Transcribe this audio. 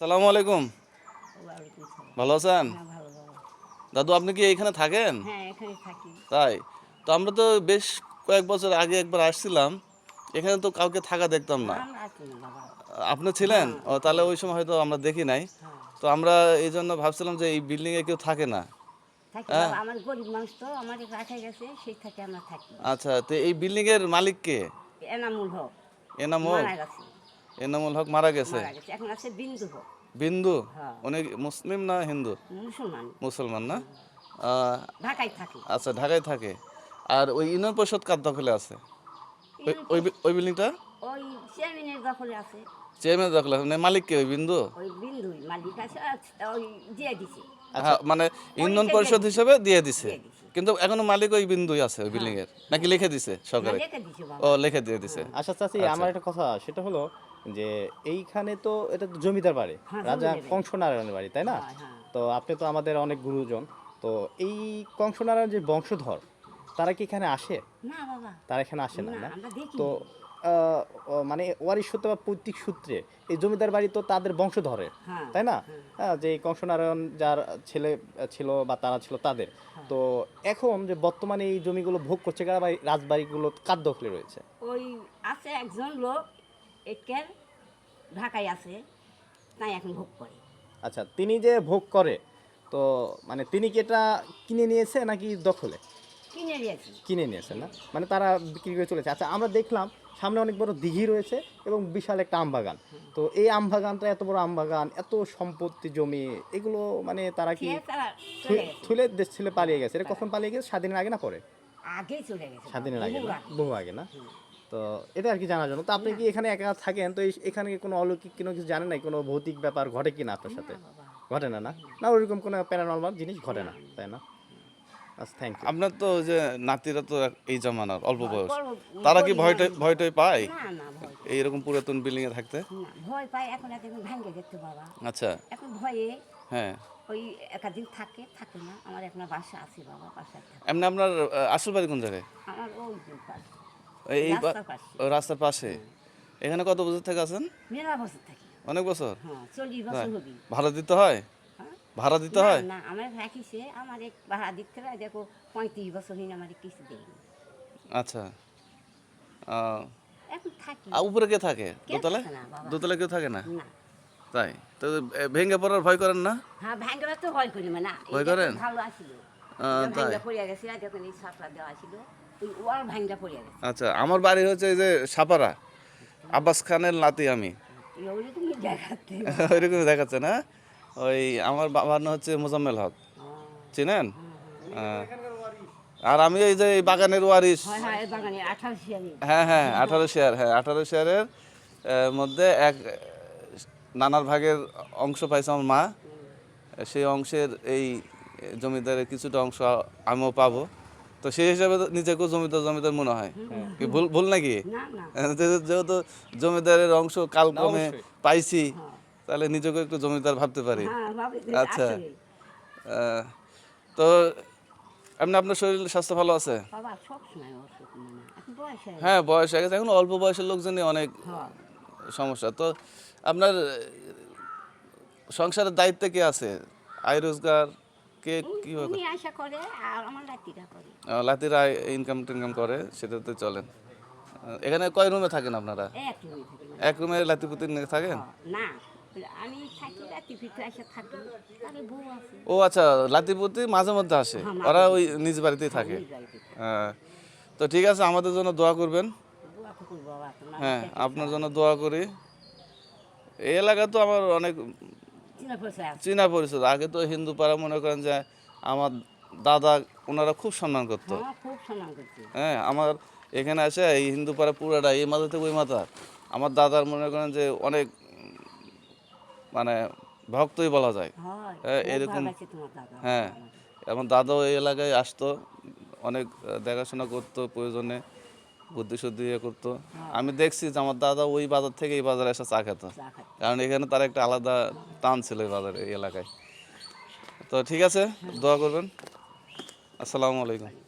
সালামু আলাইকুম। ভালো আছেন? হ্যাঁ। দাদু আপনি কি এখানে থাকেন? হ্যাঁ। তাই? তো আমরা তো বেশ কয়েক বছর আগে একবার আসছিলাম। এখানে তো কাউকে থাকা দেখতাম না। আপনি ছিলেন? ও তাহলে ওই সময় হয়তো আমরা দেখি নাই। হ্যাঁ, তো আমরা এই জন্য ভাবছিলাম যে এই বিল্ডিং এ কেউ থাকে না। হ্যাঁ। আমার গরিব মানুষ তো আমাদের রাখা গেছে সেই থেকে আমরা থাকি। আচ্ছা তো এই বিল্ডিং এর মালিক কে? এনামুল হক। এনামুল? মারা গেছে। এনামুল হক মারা গেছে? এখন আছে বিন্দু হক। বিন্দু? হ্যাঁ। উনি মুসলিম না হিন্দু? মুসলমান। মুসলমান না? ঢাকায় থাকে। আচ্ছা ঢাকায় থাকে। আর ওই ইউনিয়ন পরিষদ কার দখলে আছে? ওই- ওই বিল্ডিংটা? ওই চেয়ারম্যানের দখলে আছে। চেয়ারম্যান দখলে আছে। মানে মালিক কে ওই বিন্দু? ওই বিন্দু মালিক আছে ওই দিয়ে দিছে। মানে ইউনিয়ন পরিষদ হিসেবে দিয়ে দিছে। কিন্তু এখনও মালিক ওই বিন্দুই আছে ওই বিল্ডিং এর। নাকি লিখে দিছে সরকারে? ও লিখে দিয়ে দিছে। আচ্ছা চাচি আমার একটা কথা সেটা হলো যে এইখানে তো এটা তো জমিদার বাড়ি। হ্যাঁ, রাজা। কংসনারায়ণের বাড়ি তাই না? হ্যাঁ, হ্যাঁ। তো আপনি তো আমাদের অনেক গুরুজন। তো এই কংসনারায়ণ যে বংশধর তারা কি এখানে আসে? না বাবা। তারা এখানে আসে না তো মানে ওয়ারিশ সূত্রে বা পৈতৃক সূত্রে এই জমিদার বাড়ি তো তাদের বংশধরের হ্যাঁ তাই না? হ্যাঁ, যে এই কংসনারায়ণ যার ছেলে ছিল বা তারা ছিল তাদের। হ্যাঁ। তো এখন যে বর্তমানে এই জমিগুলো ভোগ করছে কারা বা রাজবাড়িগুলো কার দখলে রয়েছে? ওই আছে একজন লোক একের ঢাকায় আছে তাই এখন ভোগ করে। আচ্ছা তিনি যে ভোগ করে তো মানে তিনি কি এটা কিনে নিয়েছে নাকি দখলে? কিনে নিয়েছি। কিনে নিয়েছে না? মানে তারা বিক্রি করে চলেছে। আচ্ছা আমরা দেখলাম সামনে অনেক বড় দিঘি রয়েছে এবং বিশাল একটা আম বাগান। তো এই আম বাগানটা এত বড় আম বাগান এত সম্পত্তি জমি এগুলো মানে তারা কি থুলে দেশ ছেলে পালিয়ে গেছে। এটা কখন পালিয়ে গেছে? স্বাধীনের আগে না পরে? চলে গেছে স্বাধীনের আগে বহু না? আগে। বহু আগে না? তো এটা আর কি জানার জন্য। তো আপনি কি এখানে একা থাকেন? তো এখানে কি কোনো অলৌকিক কোনো কিছু জানেন না কোনো ভৌতিক ব্যাপার ঘটে কি না আপনার সাথে ঘটে না না? না ওইরকম কোনো প্যারানর্মাল জিনিস ঘটে না তাই না? আপনার তো ওই যে নাতিরা তো এই জামানার অল্প বয়স। তারা কি ভয়টা। ভয়টই পায়? না না এইরকম পুরাতন বিল্ডিং এ থাকতে? ভয় পায় এখন একদিন ভাঙ্গে যেতে বাবা। আচ্ছা। এখন ভয়ে হ্যাঁ। ওই একাদিন থাকে থাকে না। আমার এখন বাসা আছে বাবা থাকে। এমনি আপনার আসল বাড়ি কোন জায়গায়? আমার ওই পাশে, এই- রাস্তার পাশে। ও, রাস্তার পাশে? এখানে কত বছর থেকে আছেন? মেলা বছর থাকি। অনেক বছর? হ্যাঁ চল্লিশ বছর হবি। ভাড়া দিতে হয় হ্যাঁ? ভাড়া দিতে হয়? না আমার রাখিছে আমার এক ভাড়া দিতে হয় দেখো পঁয়ত্রিশ বছর হইনি আমার কিছু দেয়নি। আচ্ছা। আহ, এখন থাকি। আর উপরে কে থাকে? দোতলায়? বাবা। দোতলায় কেউ থাকে না? না। তাই? তো এ, ভেঙে পড়ার ভয় করেন না? হ্যাঁ ভাঙ্গা তো ভয় করি না ভয় করেন? ভালো আছিল। ভাঙ্গা যখন এই দেওয়া ছিল ওই ওয়াল ভাঙ্গা গেছে। আচ্ছা আমার বাড়ি হচ্ছে এই যে সাপারা আব্বাস খানের নাতি আমি। ওই তুমি দেখাতে ওইরকম দেখাচ্ছে না? ওই আমার বাবার নাম হচ্ছে মোজাম্মেল হক। চিনেন? আহ, আর আমি এই যে এই বাগানের ওয়ারিস হয় হয় হ্যাঁ হ্যাঁ আঠারো শেয়ার হ্যাঁ আঠারো শেয়ারের মধ্যে এক নানার ভাগের অংশ পাইছে আমার মা। সেই অংশের এই জমিদারের কিছুটা অংশ আমিও পাবো। তো সেই হিসাবে তো নিজেকেও জমিদার জমিদার মনে হয়। কি ভুল ভুল নাকি? না না। যেহেতু- যেহেতু জমিদারের অংশ কালক্রমে পাইছি তাহলে নিজেকে একটু জমিদার ভাবতে পারি। হ্যাঁ আচ্ছা। তো এমনি আপনার শরীর স্বাস্থ্য ভালো আছে? মানে হয়ে বয়স হয়ে গেছে। এখন অল্প বয়সের লোকজনই অনেক সমস্যা। তো আপনার সংসারের দায়িত্ব কে আছে? আয় রোজগার কে আশা করে আর আমার রাতিটা করে। লাতিরা ইনকাম টিনকাম করে সেটাতে চলেন। এখানে কয় রুমে থাকেন আপনারা? রুমে। এক রুমে লাতিপুতি থাকেন? না। আমি থাকি রাতি ভিতরে থাকি। তাহলে বউ আছে। ও আচ্ছা লাতিপুতি মাঝে মধ্যে আসে? ওরা ওই নিজ বাড়িতেই থাকে? হ্যাঁ তো ঠিক আছে আমাদের জন্য দোয়া করবেন। হ্যাঁ আপনার জন্য দোয়া করি। এই এলাকা তো আমার অনেক চিনা পরিচিত আগে তো হিন্দু পাড়া মনে করেন যে আমার দাদা ওনারা খুব সম্মান করতো। হ্যাঁ হ্যাঁ আমার এখানে আসে এই হিন্দু পাড়া পুরাটা এই মাথা থেকে ওই মাথা। আমার দাদার মনে করেন যে অনেক মানে ভক্তই বলা যায়। হ্যাঁ, এরকম- হ্যাঁ আমার দাদাও এই এলাকায় আসতো অনেক দেখাশোনা করতো প্রয়োজনে বুদ্ধি শুদ্ধি ইয়ে করতো। আমি দেখছি যে আমার দাদা ওই বাজার থেকে এই বাজারে এসে চা খেত। কারণ এখানে তার একটা আলাদা টান ছিল এই বাজারে এই এলাকায়। তো ঠিক আছে দোয়া করবেন। আসসালামু আলাইকুম।